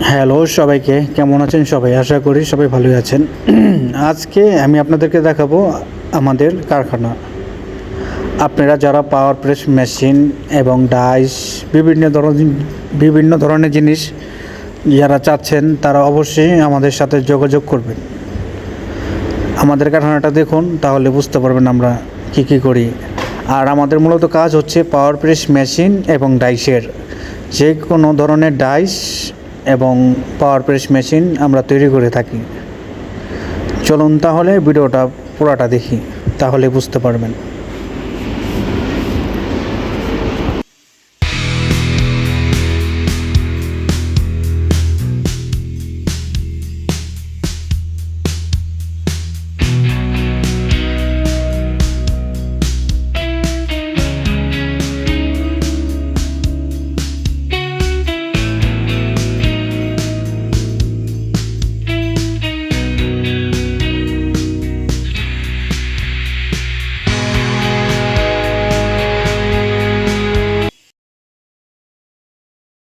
Hello সবাইকে, কেমন আছেন সবাই? আশা করি সবাই ভালোই আছেন। আজকে আমি আপনাদেরকে দেখাবো আমাদের কারখানা। আপনারা যারা পাওয়ার প্রেস মেশিন এবং ডাইস বিভিন্ন ধরনের বিভিন্ন ধরনের জিনিস যারা চাচ্ছেন, তারা অবশ্যই আমাদের সাথে যোগাযোগ করবেন। আমাদের কারখানাটা দেখুন, তাহলে বুঝতে পারবেন আমরা কী কী করি। আর আমাদের মূলত কাজ হচ্ছে পাওয়ার প্রেস মেশিন এবং ডাইসের যে কোনো ধরনের ডাইস এবং পাওয়ার প্রেস মেশিন আমরা তৈরি করে থাকি। চলুন তাহলে ভিডিওটা পুরাটা দেখি, তাহলে বুঝতে পারবেন।